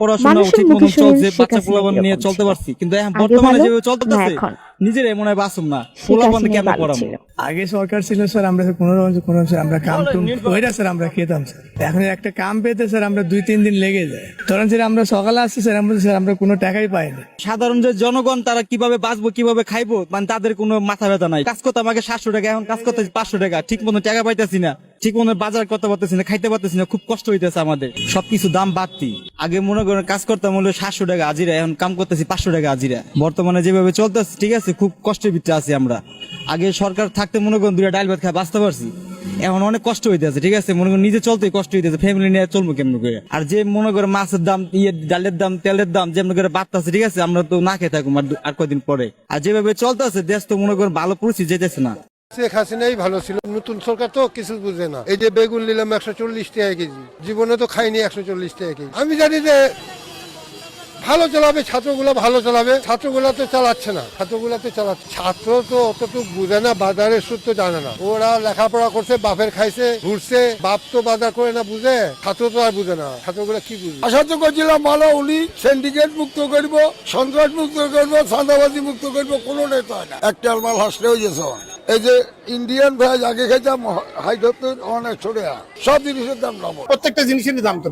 পড়াশোনা মানুষের ঠিক মতন চলছে বাচ্চা পোলাপান নিয়ে চলতে পারছি কিন্তু এখন বর্তমানে যেভাবে চলতেছে নিজেরাই মনে হয় বাসুম না পোলাপান হাসিনা পড়াবো? আগে সরকার ছিল স্যার আমরা কোনো রকম কোনো স্যার আমরা কাম টুম ওইটা স্যার আমরা খেতাম স্যার। এখন একটা কাম পেতে স্যার আমরা দুই তিন দিন লেগে যায়। ধরেন স্যার আমরা সকালে আসছি স্যার আমরা স্যার আমরা কোনো টাকাই পাই না। সাধারণ যে জনগণ তারা কীভাবে বাঁচবো কীভাবে খাইবো মানে তাদের কোনো মাথা ব্যথা নাই। কাজ করতে আমাকে সাতশো টাকা এখন কাজ করতে পাঁচশো টাকা ঠিক মতো টাকা পাইতেছি না। ঠিক মতো বাজার করতে পারতেছি না, খাইতে পারতেছি না, খুব কষ্ট হইতেছে আমাদের। সবকিছু দাম বাড়তি। আগে মনে করেন কাজ করতাম হলো সাতশো টাকা হাজিরা, এখন কাম করতেছি পাঁচশো টাকা হাজিরা। বর্তমানে যেভাবে চলতেছে, ঠিক আছে, খুব কষ্টের ভিতরে আছি আমরা। আগে সরকার থাকতে মনে করেন দুটা ডাইল ভাত খায়, বাঁচতে পারছি। এখন অনেক কষ্ট হইতেছে, ঠিক আছে, মনে করেন নিজে চলতে কষ্ট হইতেছে ফ্যামিলি নিয়ে চলবো কেমন করে? আর যে মনে করে মাছের দাম ইয়ে ডালের দাম, তেলের দাম যেমন করে বাড়তেছে, ঠিক আছে, আমরা তো না খেয়ে থাকুম আর কদিন পরে। আর যেভাবে চলতেছে, দেশ তো মনে করেন ভালো পরিস্থিতি যেতেছে না। শেখ হাসিনাই ভালো ছিল, নতুন সরকার তো কিছু বুঝে না। এই যে বেগুন নিলাম একশো চল্লিশ টাকা কেজি, জীবনে তো খাইনি একশো চল্লিশ টাকা কেজি। আমি জানি যে ভালো চালাবে, ছাত্রগুলো ভালো চালাবে, ছাত্রগুলা তো চালাচ্ছে না, ছাত্রগুলা তো চালাচ্ছে। ছাত্র তো অতটুকু বুঝে না, বাজারের তো জানে না। ওরা লেখাপড়া করছে, বাপের খাইছে, ঘুরছে, বাপ তো বাজার করে না বুঝে, ছাত্র তো আর বুঝে না, ছাত্রগুলা কি বুঝে আশা তো করছিলাম, ভালো, উনি সিন্ডিকেট মুক্ত করব, সন্ত্রাস মুক্ত করব, চাঁদাবাজি মুক্ত করব, কোনো নেতা না। একটা মাল হাসলে হয়ে গেছে এই যে ইন্ডিয়ান ভেজ আগে খাইতাম হাইড্রোতে অনেক ছোট সব জিনিসের দাম প্রত্যেকটা জিনিসের দাম তো